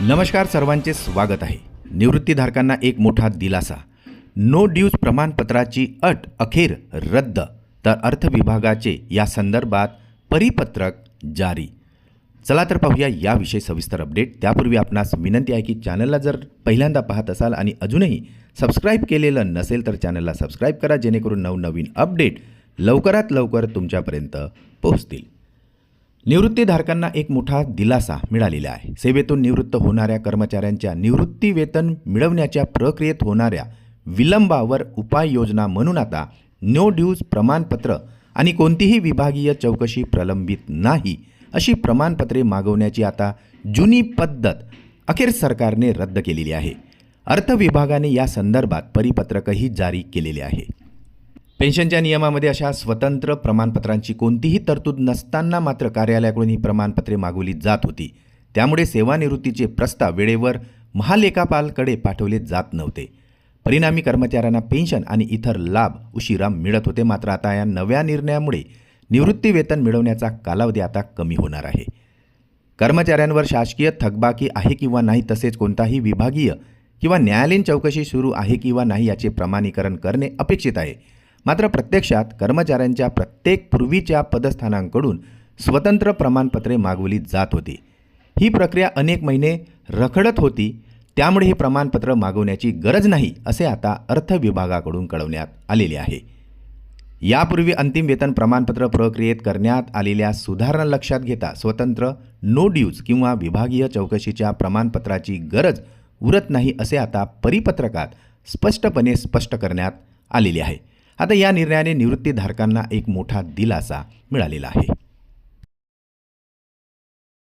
नमस्कार सर्वांचे स्वागत आहे. निवृत्तीधारकांना एक मोठा दिलासा. नो ड्यूज प्रमाणपत्राची अट अखेर रद्द तर अर्थ विभागाचे या संदर्भात परिपत्रक जारी. चला तर पाहूया याविषयी सविस्तर अपडेट. त्यापूर्वी आपणास विनंती आहे की चॅनलला जर पहिल्यांदा पाहत असाल आणि अजूनही सबस्क्राईब केलेलं नसेल तर चॅनलला सबस्क्राईब करा जेणेकरून नवनवीन अपडेट लवकरात लवकर तुमच्यापर्यंत पोहोचतील. निवृत्तीधारकांना एक मोठा दिलासा मिळालेला आहे. सेवेतून निवृत्त होणाऱ्या कर्मचाऱ्यांच्या निवृत्ती वेतन मिळवण्याच्या प्रक्रियेत होणाऱ्या विलंबावर उपाययोजना म्हणून आता नो ड्यूज प्रमाणपत्र आणि कोणतीही विभागीय चौकशी प्रलंबित नाही अशी प्रमाणपत्रे मागवण्याची आता जुनी पद्धत अखेर सरकारने रद्द केलेली आहे. अर्थ विभागाने या संदर्भात परिपत्रकही जारी केलेले आहे. पेन्शनच्या नियमामध्ये अशा स्वतंत्र प्रमाणपत्रांची कोणतीही तरतूद नसताना मात्र कार्यालयाकडून ही प्रमाणपत्रे मागवली जात होती. त्यामुळे सेवानिवृत्तीचे प्रस्ताव वेळेवर महालेखापालकडे पाठवले जात नव्हते. परिणामी कर्मचाऱ्यांना पेन्शन आणि इतर लाभ उशिरा मिळत होते. मात्र आता या नव्या निर्णयामुळे निवृत्ती वेतन मिळवण्याचा कालावधी आता कमी होणार आहे. कर्मचाऱ्यांवर शासकीय थकबाकी आहे किंवा नाही तसेच कोणताही विभागीय किंवा न्यायालयीन चौकशी सुरू आहे किंवा नाही याचे प्रमाणीकरण करणे अपेक्षित आहे. मात्र प्रत्यक्षात कर्मचाऱ्यांच्या प्रत्येक पूर्वीच्या पदस्थानांकडून स्वतंत्र प्रमाणपत्रे मागवली जात होती. ही प्रक्रिया अनेक महिने रखडत होती. त्यामुळे हे प्रमाणपत्र मागवण्याची गरज नाही असे आता अर्थ विभागाकडून कळवण्यात आलेले आहे. यापूर्वी अंतिम वेतन प्रमाणपत्र प्रक्रियेत करण्यात आलेल्या सुधारणा लक्षात घेता स्वतंत्र नो ड्यूज किंवा विभागीय चौकशीच्या प्रमाणपत्राची गरज उरत नाही असे आता परिपत्रकात स्पष्टपणे स्पष्ट करण्यात आलेले आहे. आता या निर्णयाने निवृत्तीधारकांना एक मोठा दिलासा मिळालेला आहे.